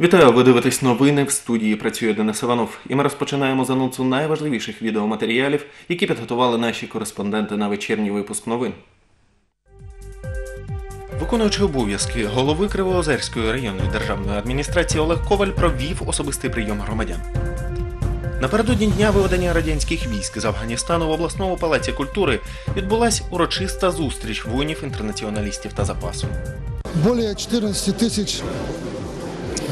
Вітаю, ви дивитесь новини в студії. Працює Денис Іванов. І ми розпочинаємо з анонсу найважливіших відеоматеріалів, які підготували наші кореспонденти на вечірній випуск новин. Виконуючи обов'язки голови Кривоозерської районної державної адміністрації Олег Коваль провів особистий прийом громадян. Напередодні дня виведення радянських військ з Афганістану в обласному палаці культури відбулась урочиста зустріч воїнів-інтернаціоналістів та запасу. Более 14 тысяч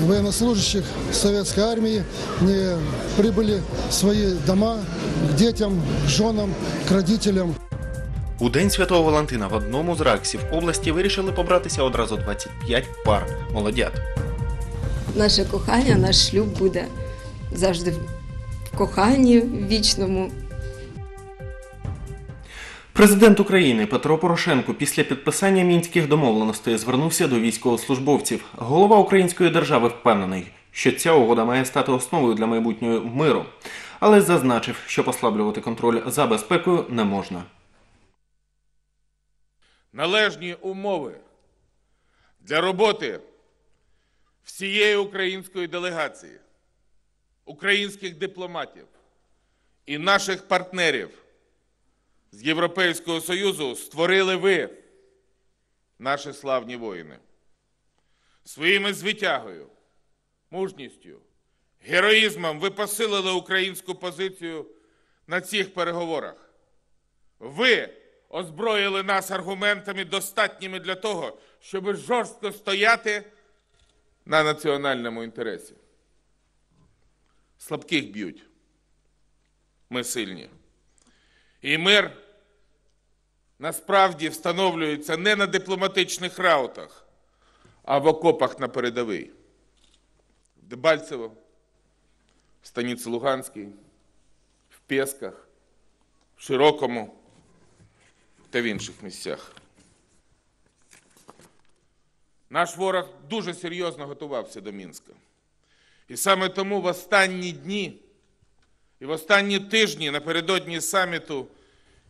военнослужащих советской армии не прибыли в свои дома к детям, к женам, к родителям. У День Святого Валентина в одному з раксів області вирішили побратися одразу 25 пар молодят. Наше кохання, наш шлюб буде завжди в коханні в вічному. Президент України Петро Порошенко після підписання мінських домовленостей звернувся до військовослужбовців. Голова української держави впевнений, що ця угода має стати основою для майбутнього миру, але зазначив, що послаблювати контроль за безпекою не можна. належні умови для роботи всієї української делегації, українських дипломатів і наших партнерів з Європейського Союзу створили ви, наші славні воїни. Своїми звитягою, мужністю, героїзмом ви посилили українську позицію на цих переговорах. Ви озброїли нас аргументами достатніми для того, щоб жорстко стояти на національному інтересі. Слабких б'ють. Ми сильні. І мир насправді встановлюється не на дипломатичних раутах, а в окопах на передовий. В Дебальцево, в Станиці Луганській, в Пєсках, в Широкому та в інших місцях. Наш ворог дуже серйозно готувався до Мінська. І саме тому в останні дні і в останні тижні напередодні саміту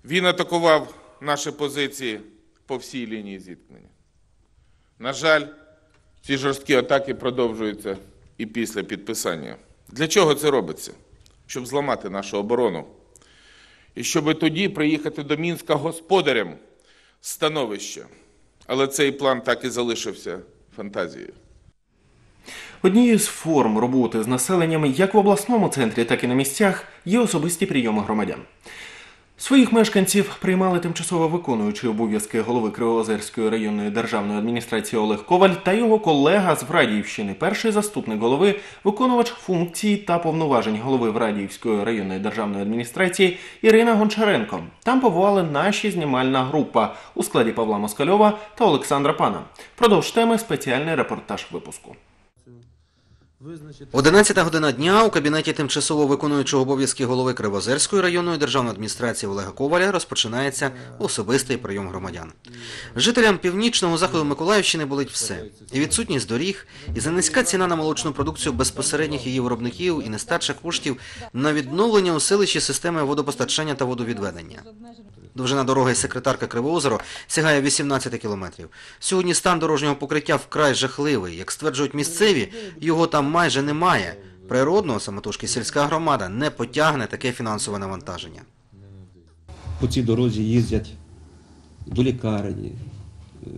він атакував наші позиції по всій лінії зіткнення. На жаль, ці жорсткі атаки продовжуються і після підписання. Для чого це робиться? Щоб зламати нашу оборону і щоб тоді приїхати до Мінська господарем становища. Але цей план так і залишився фантазією. Однією з форм роботи з населенням як в обласному центрі, так і на місцях є особисті прийоми громадян. Своїх мешканців приймали тимчасово виконуючий обов'язки голови Кривоозерської районної державної адміністрації Олег Коваль та його колега з Врадіївщини, перший заступник голови, виконувач функцій та повноважень голови Врадіївської районної державної адміністрації Ірина Гончаренко. Там побували наші знімальна група у складі Павла Москальова та Олександра Пана. Продовж теми спеціальний репортаж випуску. 11 година дня у кабінеті тимчасово виконуючого обов'язки голови Кривозерської районної державної адміністрації Олега Коваля розпочинається особистий прийом громадян. Жителям північного заходу Миколаївщини болить все. І відсутність доріг, і занизька ціна на молочну продукцію безпосередніх її виробників, і нестача коштів на відновлення у селищі системи водопостачання та водовідведення. Довжина дороги секретарка Кривоозеро сягає 18 кілометрів. Сьогодні стан дорожнього покриття вкрай жахливий. Як стверджують місцеві, його там майже немає. Природно, самотужки сільська громада не потягне таке фінансове навантаження. по цій дорозі їздять до лікарні, е,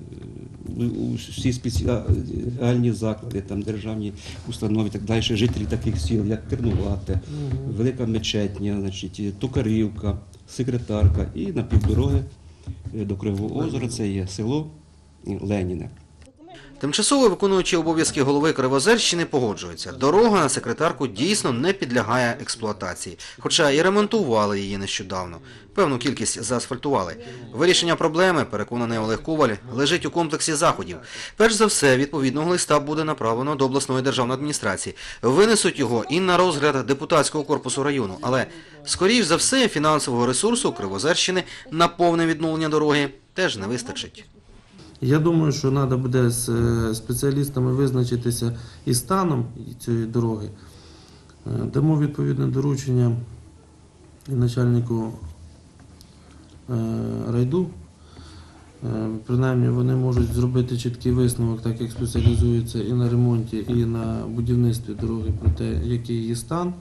всі спеціальні заклади, там державні установи, так далі, жителі таких сіл, як Тернувате, Велика Мечетня, значить, Токарівка, секретарка і на півдороги е, до Кривого озера, це є село Леніне. Тимчасово виконуючий обов'язки голови Кривозерщини погоджується. Дорога на секретарку дійсно не підлягає експлуатації, хоча і ремонтували її нещодавно. Певну кількість заасфальтували. Вирішення проблеми, переконаний Олег Коваль, лежить у комплексі заходів. Перш за все, відповідного листа буде направлено до обласної державної адміністрації. Винесуть його і на розгляд депутатського корпусу району. Але, скоріш за все, фінансового ресурсу Кривозерщини на повне відновлення дороги теж не вистачить. Я думаю, що треба буде з е, спеціалістами визначитися і станом цієї дороги. Е, Дамо відповідне доручення начальнику е, райду Принаймні вони можуть зробити чіткий висновок, так як спеціалізуються і на ремонті, і на будівництві дороги про те, який її стан,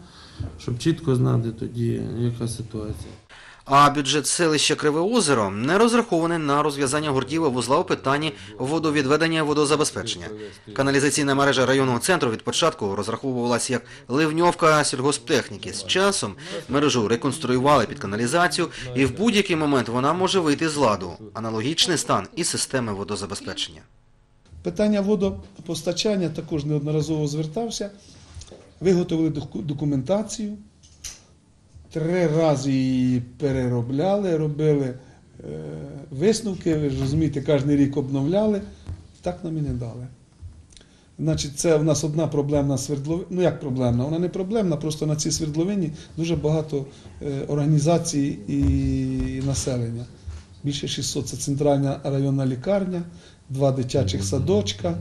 щоб чітко знати тоді, яка ситуація. А бюджет селища Криве Озеро не розрахований на розв'язання гордіва вузла у питанні водовідведення водозабезпечення. Каналізаційна мережа районного центру від початку розраховувалася як ливньовка сільгосптехніки. З часом мережу реконструювали під каналізацію, і в будь-який момент вона може вийти з ладу. Аналогічний стан і системи водозабезпечення. Питання водопостачання також неодноразово звертався. Виготовили доку- документацію, три рази її переробляли, робили е, висновки, ви ж розумієте, кожен рік обновляли. Так нам і не дали. Значить, це в нас одна проблемна свердловина. Ну як проблемна? Вона не проблемна, просто на цій свердловині дуже багато е, організацій і населення. Більше 600 це центральна районна лікарня, два дитячих садочка,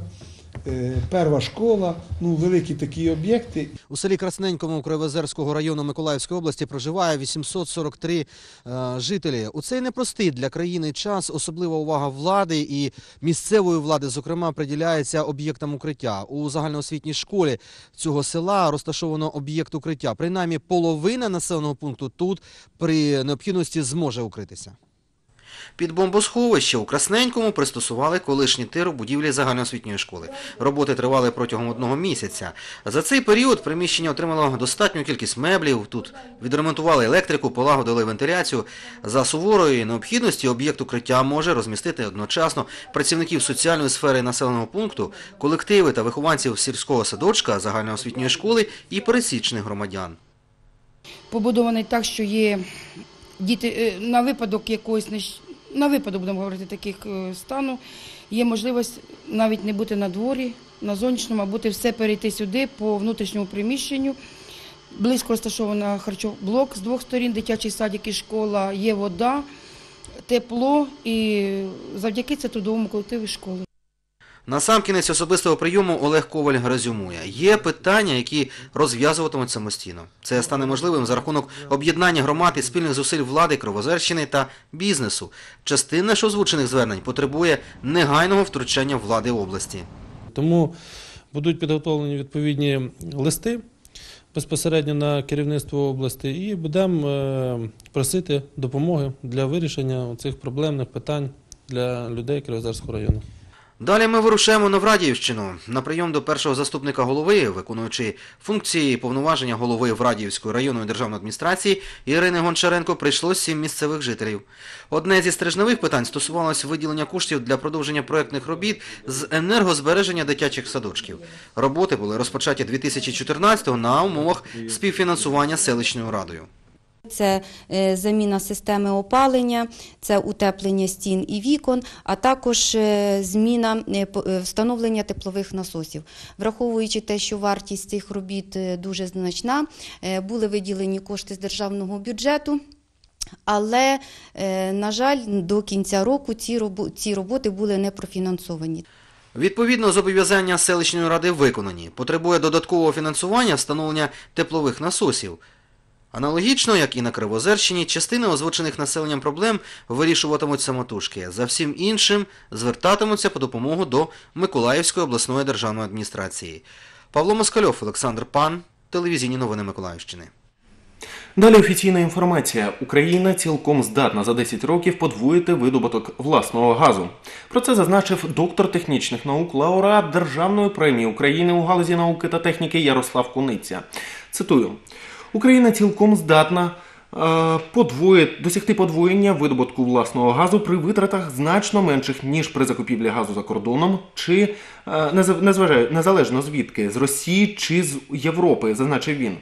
е, перша школа, ну великі такі об'єкти. У селі Красненькому Кривозерського району Миколаївської області проживає 843 е, жителі. У цей непростий для країни час особлива увага влади і місцевої влади, зокрема, приділяється об'єктам укриття. У загальноосвітній школі цього села розташовано об'єкт укриття. Принаймні половина населеного пункту тут при необхідності зможе укритися. Під бомбосховище у Красненькому пристосували колишній тир у будівлі загальноосвітньої школи. Роботи тривали протягом одного місяця. За цей період приміщення отримало достатню кількість меблів. Тут відремонтували електрику, полагодили вентиляцію. За суворої необхідності об'єкт укриття може розмістити одночасно працівників соціальної сфери населеного пункту, колективи та вихованців сільського садочка, загальноосвітньої школи і пересічних громадян. побудований так, що є діти е, на випадок якогось на випадок, будемо говорити, таких е, стану, є можливість навіть не бути на дворі, на зовнішньому, а бути все перейти сюди по внутрішньому приміщенню. Близько розташована харчоблок з двох сторін, дитячий садик і школа, є вода, тепло і завдяки це трудовому колективу школи. Насамкінець особистого прийому Олег Коваль резюмує. Є питання, які розв'язуватимуть самостійно. Це стане можливим за рахунок об'єднання громад і спільних зусиль влади, Кривозерщини та бізнесу. Частина ж озвучених звернень потребує негайного втручання влади області. Тому будуть підготовлені відповідні листи безпосередньо на керівництво області і будемо е, просити допомоги для вирішення цих проблемних питань для людей Кривозерського району. Далі ми вирушаємо на Врадіївщину. На прийом до першого заступника голови, виконуючи функції повноваження голови Врадіївської районної державної адміністрації Ірини Гончаренко прийшло сім місцевих жителів. Одне зі стрижневих питань стосувалось виділення коштів для продовження проектних робіт з енергозбереження дитячих садочків. Роботи були розпочаті 2014-го на умовах співфінансування селищною радою. Це е, заміна системи опалення, це утеплення стін і вікон, а також е, зміна е, встановлення теплових насосів. Враховуючи те, що вартість цих робіт дуже значна, були виділені кошти з державного бюджету. Але, на жаль, до кінця року ці роботи були не профінансовані. Відповідно, зобов'язання селищної ради виконані. Потребує додаткового фінансування встановлення теплових насосів. Аналогічно, як і на Кривозерщині, частини озвучених населенням проблем вирішуватимуть самотужки. За всім іншим звертатимуться по допомогу до Миколаївської обласної державної адміністрації. Павло Москальов, Олександр Пан, телевізійні новини Миколаївщини. Далі офіційна інформація. Україна цілком здатна за 10 років подвоїти видобуток власного газу. Про це зазначив доктор технічних наук, лауреат Державної премії України у галузі науки та техніки Ярослав Куниця. Цитую: Україна цілком здатна. е, Подвоїть досягти подвоєння видобутку власного газу при витратах значно менших ніж при закупівлі газу за кордоном, чи е, незважаю- незалежно звідки з Росії чи з Європи, зазначив він.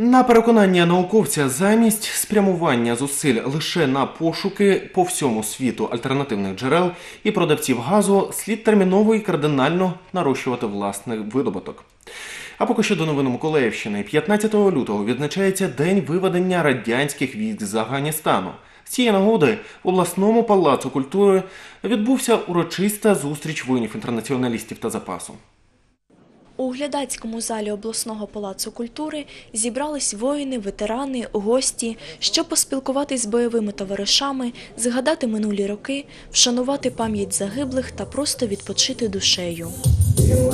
На переконання науковця, замість спрямування зусиль лише на пошуки по всьому світу альтернативних джерел і продавців газу, слід терміново і кардинально нарощувати власний видобуток. А поки що до новин Миколаївщини. 15 лютого відзначається День виведення радянських військ з Афганістану. З цієї нагоди в обласному палацу культури відбувся урочиста зустріч воїнів-інтернаціоналістів та запасу. У глядацькому залі обласного палацу культури зібрались воїни, ветерани, гості, щоб поспілкуватись з бойовими товаришами, згадати минулі роки, вшанувати пам'ять загиблих та просто відпочити душею.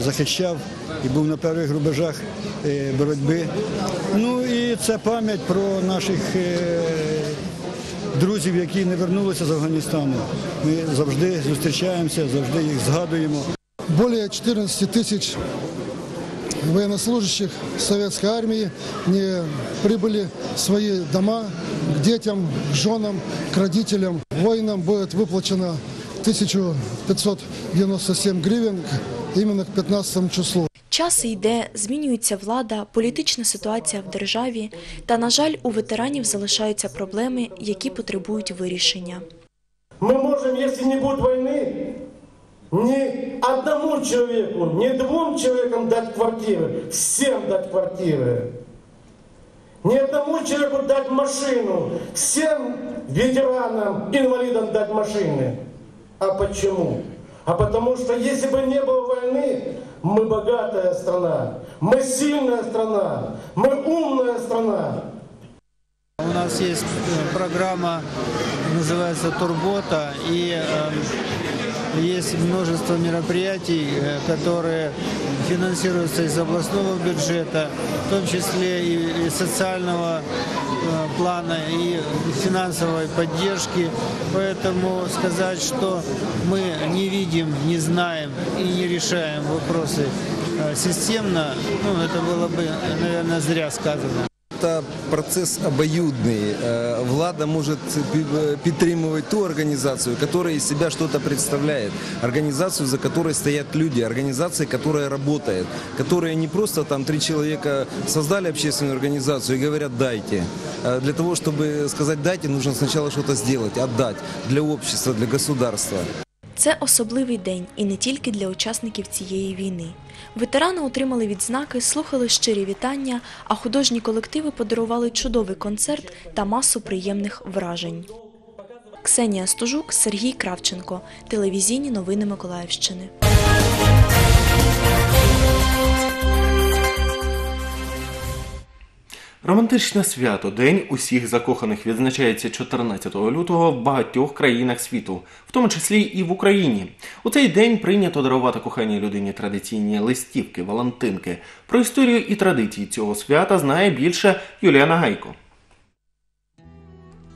захищав і був на перших рубежах е, боротьби. Ну і це пам'ять про наших е, друзів, які не вернулися з Афганістану. Ми завжди зустрічаємося, завжди їх згадуємо. Более 14 тисяч военнослужащих советской армии не прибыли в свои дома к детям, к женам, к родителям. Воинам будет выплачено 1597 гривен именно к 15 числу. Час йде, змінюється влада, політична ситуація в державі, та, на жаль, у ветеранів залишаються проблеми, які потребують вирішення. Мы можем, если не будет войны, ни одному человеку, ни двум человекам дать квартиры, всем дать квартиры. Ни одному человеку дать машину, всем ветеранам, инвалидам дать машины. А почему? А потому что если бы не было войны, мы богатая страна, мы сильная страна, мы умная страна. У нас есть э, программа, называется «Турбота», и э, есть множество мероприятий, э, которые финансируются из областного бюджета, в том числе и, и социального э, плана, и финансовой поддержки. Поэтому сказать, что мы не видим, не знаем и не решаем вопросы э, системно, ну, это было бы, наверное, зря сказано. Это процесс обоюдный. Э, Влада может пи- підтримувати ту организацию, которая из себя что-то представляет. Организацию, за которой стоят люди. Организация, которая работает. Которая не просто там три человека создали общественную организацию и говорят «дайте». А Для того, чтобы сказать «дайте», нужно сначала что-то сделать, отдать для общества, для государства. Це особливий день і не тільки для учасників цієї війни. Ветерани отримали відзнаки, слухали щирі вітання, а художні колективи подарували чудовий концерт та масу приємних вражень. Ксенія Стужук, Сергій Кравченко. Телевізійні новини Миколаївщини. Романтичне свято День усіх закоханих відзначається 14 лютого в багатьох країнах світу, в тому числі і в Україні. У цей день прийнято дарувати коханій людині традиційні листівки, валентинки. Про історію і традиції цього свята знає більше Юліана Гайко.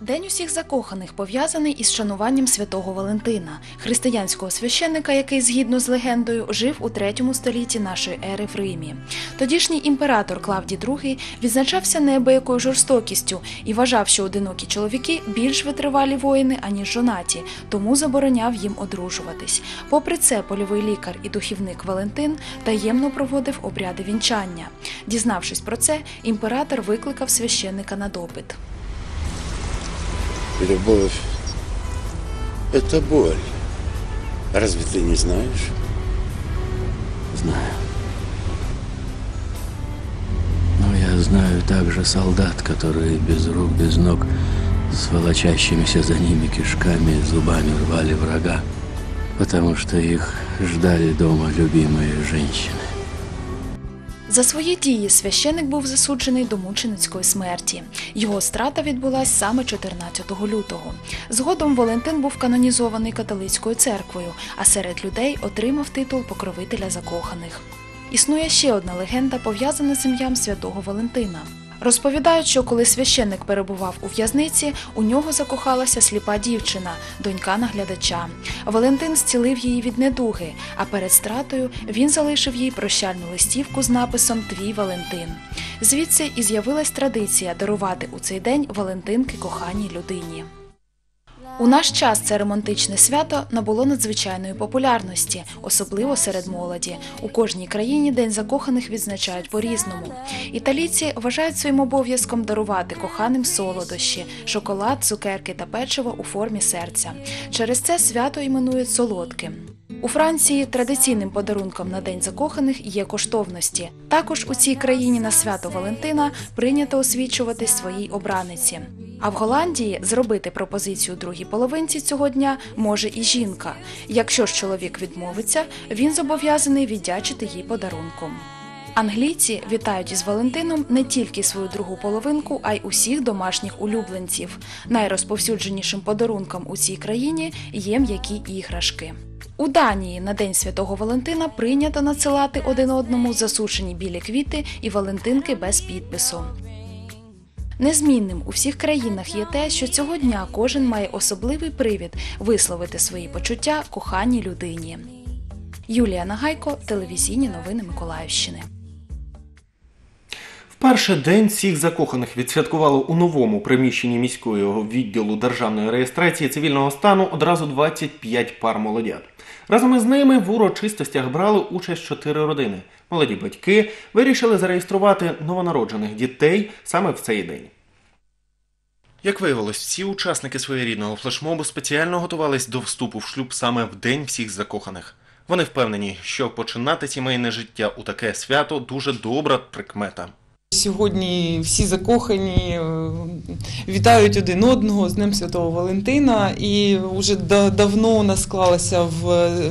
День усіх закоханих пов'язаний із шануванням святого Валентина, християнського священника, який, згідно з легендою, жив у третьому столітті нашої ери в Римі. Тодішній імператор Клавдій II відзначався неабиякою жорстокістю і вважав, що одинокі чоловіки більш витривалі воїни, аніж жонаті, тому забороняв їм одружуватись. Попри це, польовий лікар і духівник Валентин таємно проводив обряди вінчання. Дізнавшись про це, імператор викликав священника на допит. Любовь – это боль. Разве ты не знаешь? Знаю. Но я знаю также солдат, которые без рук, без ног, с волочащимися за ними кишками, зубами рвали врага, потому что их ждали дома любимые женщины. За свої дії священик був засуджений до мученицької смерті. Його страта відбулася саме 14 лютого. Згодом Валентин був канонізований католицькою церквою, а серед людей отримав титул покровителя закоханих. Існує ще одна легенда, пов'язана з ім'ям святого Валентина. Розповідають, що коли священник перебував у в'язниці, у нього закохалася сліпа дівчина, донька наглядача. Валентин зцілив її від недуги, а перед стратою він залишив їй прощальну листівку з написом Твій Валентин. Звідси і з'явилась традиція дарувати у цей день Валентинки коханій людині. У наш час це романтичне свято набуло надзвичайної популярності, особливо серед молоді. У кожній країні День закоханих відзначають по-різному. Італійці вважають своїм обов'язком дарувати коханим солодощі, шоколад, цукерки та печиво у формі серця. Через це свято іменують солодким. У Франції традиційним подарунком на День закоханих є коштовності. Також у цій країні на свято Валентина прийнято освічувати своїй обраниці. А в Голландії зробити пропозицію другій половинці цього дня може і жінка. Якщо ж чоловік відмовиться, він зобов'язаний віддячити їй подарунком. Англійці вітають із Валентином не тільки свою другу половинку, а й усіх домашніх улюбленців. Найрозповсюдженішим подарунком у цій країні є м'які іграшки. У Данії на День Святого Валентина прийнято надсилати один одному засушені білі квіти і валентинки без підпису. Незмінним у всіх країнах є те, що цього дня кожен має особливий привід висловити свої почуття коханій людині. Юлія Нагайко, телевізійні новини Миколаївщини. Вперше день всіх закоханих відсвяткувало у новому приміщенні міського відділу державної реєстрації цивільного стану одразу 25 пар молодят. Разом із ними в урочистостях брали участь чотири родини. Молоді батьки вирішили зареєструвати новонароджених дітей саме в цей день. Як виявилось, всі учасники своєрідного флешмобу спеціально готувались до вступу в шлюб саме в день всіх закоханих. Вони впевнені, що починати сімейне життя у таке свято дуже добра прикмета. Сьогодні всі закохані е, вітають один одного з Днем Святого Валентина, і вже да- давно у нас склалася в, е,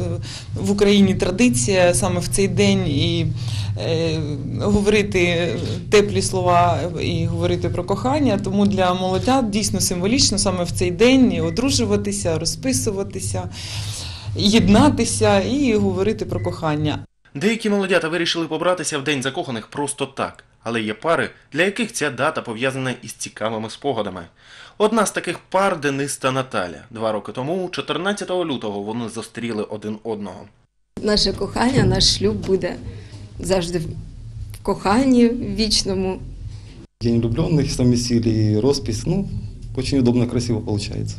в Україні традиція саме в цей день і е, говорити теплі слова і говорити про кохання. Тому для молодят дійсно символічно саме в цей день одружуватися, розписуватися, єднатися і говорити про кохання. Деякі молодята вирішили побратися в день закоханих просто так, але є пари, для яких ця дата пов'язана із цікавими спогадами. Одна з таких пар Денис та Наталя. Два роки тому, 14 лютого, вони зустріли один одного. Наше кохання, наш шлюб буде завжди в коханні вічному. День влюбленных совместили и роспись. Ну, очень удобно, красиво получается.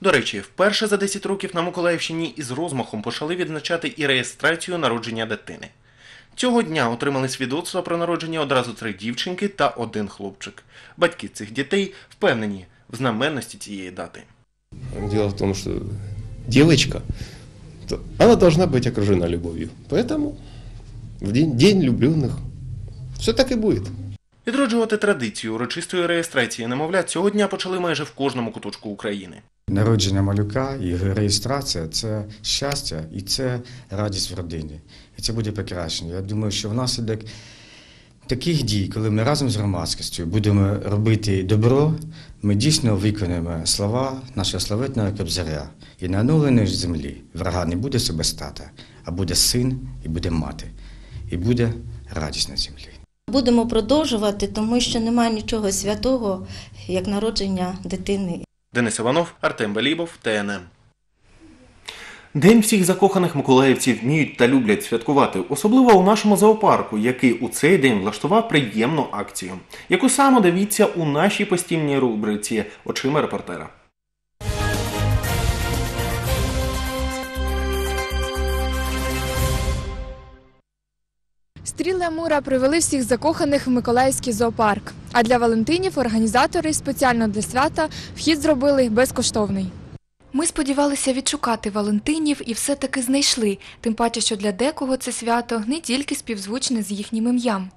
До речі, вперше за 10 років на Миколаївщині із розмахом почали відзначати і реєстрацію народження дитини. Цього дня отримали свідоцтво про народження одразу три дівчинки та один хлопчик. Батьки цих дітей впевнені в знаменності цієї дати. Дело в том, что девочка, то она должна быть окружена любовью. Поэтому в день, день влюбленных все так и будет. Відроджувати традицію урочистої реєстрації немовлят цього дня почали майже в кожному куточку України. Народження малюка і реєстрація це щастя і це радість в родині. І це буде покращення. Я думаю, що внаслідок таких дій, коли ми разом з громадськістю будемо робити добро, ми дійсно виконаємо слова нашого славетного кобзаря. І на оновленій землі врага не буде себе стата, а буде син і буде мати, і буде радість на землі. Будемо продовжувати, тому що немає нічого святого, як народження дитини. Денис Іванов, Артем Балібов, ТНМ. День всіх закоханих миколаївців вміють та люблять святкувати, особливо у нашому зоопарку, який у цей день влаштував приємну акцію, яку саме дивіться у нашій постійній рубриці Очима репортера. Стріли Амура привели всіх закоханих в Миколаївський зоопарк. А для Валентинів організатори спеціально для свята вхід зробили безкоштовний. Ми сподівалися відшукати Валентинів і все-таки знайшли, тим паче, що для декого це свято не тільки співзвучне з їхнім ім'ям.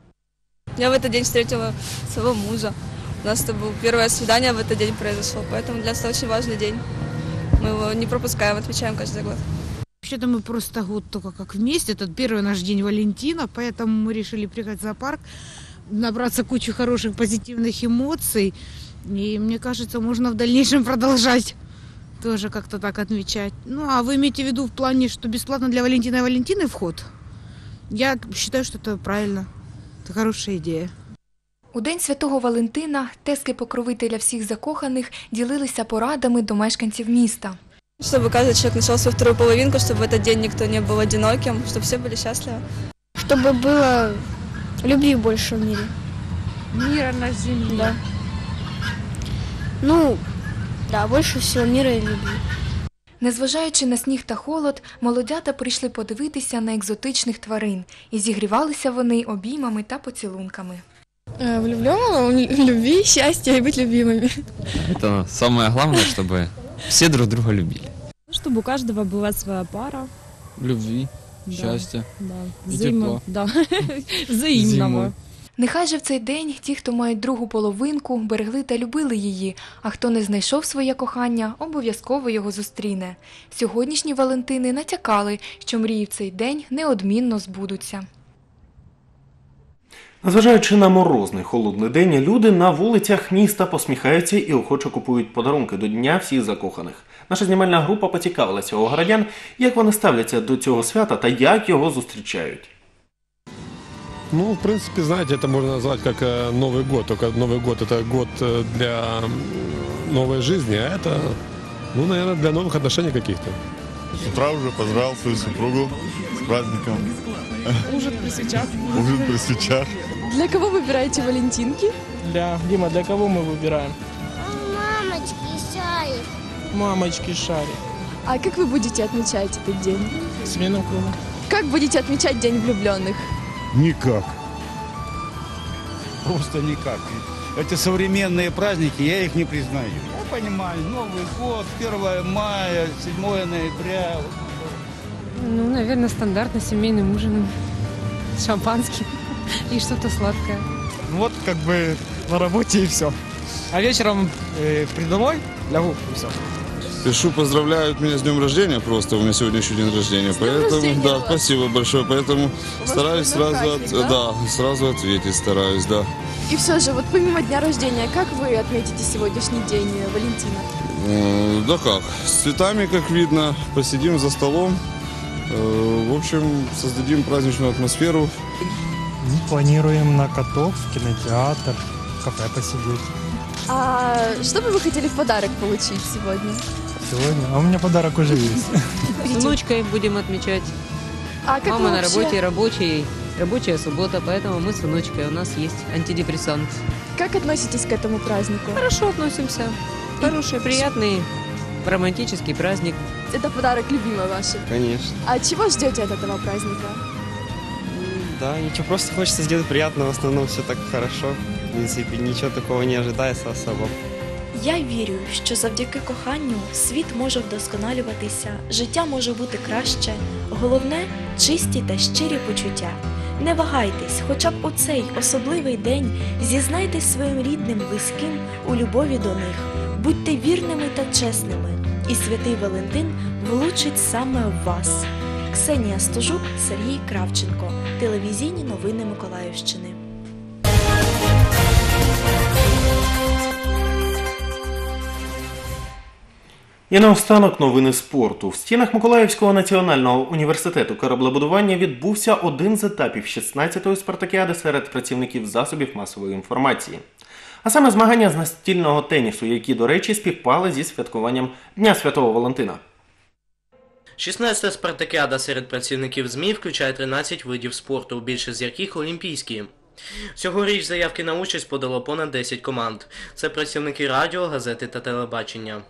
Я в этот день встретила своего мужа. У нас это было первое свидание в этот день произошло, поэтому для нас это очень важный день. Мы его не пропускаем, отмечаем каждый год. Вообще-то мы просто год только как вместе. Это первый наш день Валентина, поэтому мы решили приехать в зоопарк, набраться кучу хороших позитивных эмоций. И мне кажется, можно в дальнейшем продолжать тоже как-то так отмечать. Ну, а вы имеете в виду в плане, что бесплатно для Валентина и Валентины вход? Я считаю, что это правильно. Это хорошая идея. У День Святого Валентина тески покровителя всіх закоханих ділилися порадами до мешканців міста. Чтобы каждый человек нашел свою вторую половинку, чтобы в этот день никто не был одиноким, чтобы все были счастливы. Чтобы было любви больше в мире. Мира на земле. Да. Ну, Да, больше всего мира и любви. Незважаючи на сніг та холод, молодята прийшли подивитися на екзотичних тварин і зігрівалися вони обіймами та поцілунками. Э, Влюбленного любви, счастья и быть любимыми. Это самое главное, чтобы все друг друга любили. Чтобы у каждого была своя пара. Любви, Да. счастья Да. и Взаимо- тепла. Да. Взаимного. Нехай же в цей день ті, хто мають другу половинку, берегли та любили її, а хто не знайшов своє кохання, обов'язково його зустріне. Сьогоднішні Валентини натякали, що мрії в цей день неодмінно збудуться. Незважаючи на морозний холодний день, люди на вулицях міста посміхаються і охоче купують подарунки до Дня всіх закоханих. Наша знімальна група поцікавилася у городян, як вони ставляться до цього свята та як його зустрічають. Ну, в принципе, знаете, это можно назвать как э, Новый год. Только Новый год это год э, для новой жизни, а это, ну, наверное, для новых отношений каких-то. С утра уже поздравил свою супругу с праздником. Ужин при свечах. Ужин при свечах. Для кого выбираете валентинки? Для Дима, для кого мы выбираем? Мамочки, шарик. Мамочки шарик. А как вы будете отмечать этот день? Смену круга. Как будете отмечать День влюбленных? Никак. Просто никак. Эти современные праздники, я их не признаю. Я понимаю, Новый год, 1 мая, 7 ноября. Ну, наверное, стандартно семейным ужином. Шампанским и что-то сладкое. Вот как бы на работе и все. А вечером э, приду домой, лягу и все. Пишу, поздравляют меня с днем рождения просто. У меня сегодня еще день рождения. поэтому, рождения да, вас. спасибо большое. Поэтому вас стараюсь сразу, от- да? да, сразу ответить стараюсь, да. И все же, вот помимо дня рождения, как вы отметите сегодняшний день э, Валентина? Э, Да как, с цветами, как видно, посидим за столом. Э, В общем, создадим праздничную атмосферу. Планируем на каток, в кинотеатр, в кафе посидеть А что бы вы хотели в подарок получить сегодня? Сегодня. А у меня подарок уже есть. С внучкой будем отмечать. А как Мама на вообще- работе, рабочий, рабочая суббота, поэтому мы с внучкой. У нас есть антидепрессант. Как относитесь к этому празднику? Хорошо относимся. Хороший, приятный, романтический праздник. Это подарок любимой вашей. Конечно. А чего ждете от этого праздника? Да, ничего, просто хочется сделать приятно, в основном все так хорошо. В принципе, ничего такого не ожидается особо. Я вірю, що завдяки коханню світ може вдосконалюватися, життя може бути краще. Головне чисті та щирі почуття. Не вагайтесь, хоча б у цей особливий день зізнайтесь своїм рідним, близьким у любові до них. Будьте вірними та чесними, і святий Валентин влучить саме в вас. Ксенія Стожук, Сергій Кравченко. Телевізійні новини Миколаївщини. І наостанок новини спорту. В стінах Миколаївського національного університету кораблебудування відбувся один з етапів 16-ї спартакіади серед працівників засобів масової інформації. А саме змагання з настільного тенісу, які, до речі, співпали зі святкуванням Дня Святого Валентина. 16-та спартакіада серед працівників ЗМІ включає 13 видів спорту, більшість з яких олімпійські. Цьогоріч заявки на участь подало понад 10 команд. Це працівники радіо, газети та телебачення.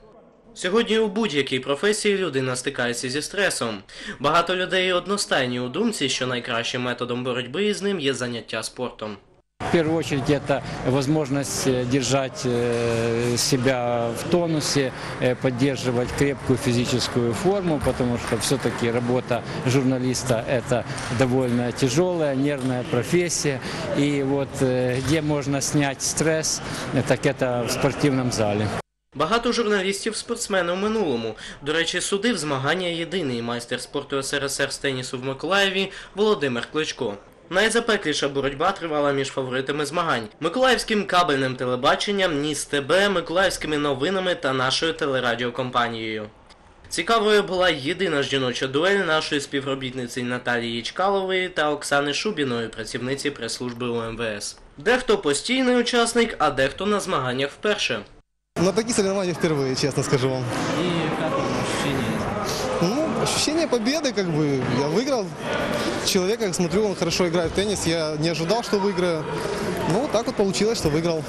Сьогодні у будь-якій професії людина стикається зі стресом. Багато людей одностайні у думці, що найкращим методом боротьби з ним є заняття спортом. В первую очередь это возможность э, держать э, себя в тонусе, э, поддерживать крепкую физическую форму, потому что все-таки работа журналиста это довольно тяжелая, нервная профессия. И вот э, где можно снять стресс, э, так это в спортивном зале. Багато журналістів спортсмени у минулому. До речі, судив змагання єдиний майстер спорту СРСР з тенісу в Миколаєві Володимир Кличко. Найзапекліша боротьба тривала між фаворитами змагань Миколаївським кабельним телебаченням, Ніс ТБ, Миколаївськими новинами та нашою телерадіокомпанією. Цікавою була єдина жіноча дуель нашої співробітниці Наталії Чкалової та Оксани Шубіної, працівниці прес-служби УМВС. Дехто постійний учасник, а дехто на змаганнях вперше. На такие соревнования впервые, честно скажу вам. И как вам ощущения? Ну, ощущение победы, как бы, я выиграл. Человека, смотрю, он хорошо играет в теннис, я не ожидал, что выиграю. Ну, вот так вот получилось, что выиграл.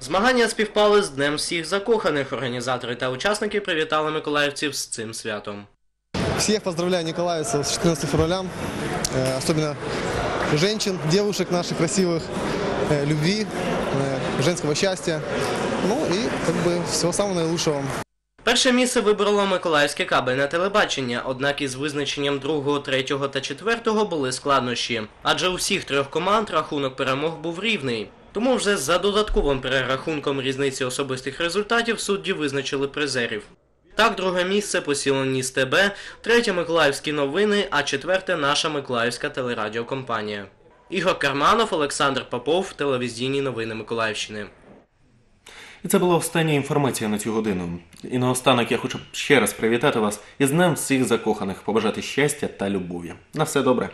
Змагання співпали з Днем всіх закоханих. Організатори та учасники привітали миколаївців з цим святом. Всех поздравляю николаевцев с 14 февраля, э, особенно женщин, девушек наших красивых, э, любви, э, женского счастья. Ну и как бы всего самого вам. Перше місце вибрало Миколаївське кабельне телебачення, однак із визначенням другого, третього та четвертого були складнощі. Адже у всіх трьох команд рахунок перемог був рівний. Тому вже за додатковим перерахунком різниці особистих результатів судді визначили призерів. Так, друге місце посіло Ніс ТБ, третє Миколаївські новини, а четверте наша Миколаївська телерадіокомпанія. Ігор Карманов, Олександр Попов, телевізійні новини Миколаївщини. І це була остання інформація на цю годину. І наостанок я хочу ще раз привітати вас із Днем всіх закоханих, побажати щастя та любові. На все добре.